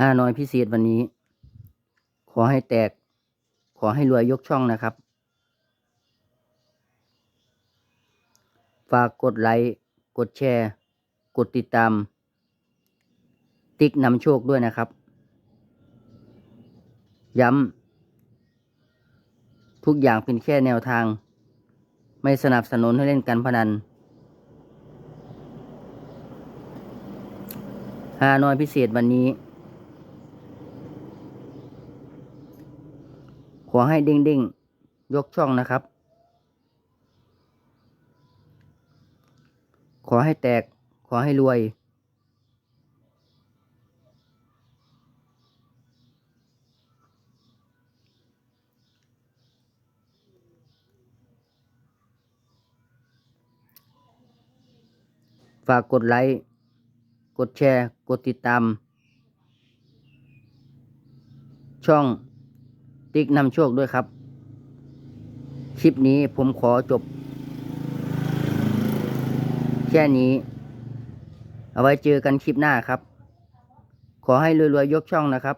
ห้าน้อยพิเศษวันนี้ ขอให้แตก ขอให้รวยยกช่องนะครับ ฝากกดไลค์กดแชร์ กดติดตาม ติ๊กนำโชคด้วยนะครับ ย้ำทุกอย่างเป็นแค่แนวทาง ไม่สนับสนุนให้เล่นการพนันฮานอยพิเศษวันนี้ ขอให้เด้งเด้งๆยกช่องนะครับ ขอให้แตก ขอให้รวย ฝากกดไลค์ กดแชร์ กดติดตาม ช่อง ติ๊กนำโชคด้วยครับ คลิปนี้ผมขอจบ แค่นี้ เอาไว้เจอกันคลิปหน้าครับ ขอให้รวยๆยกช่องนะครับ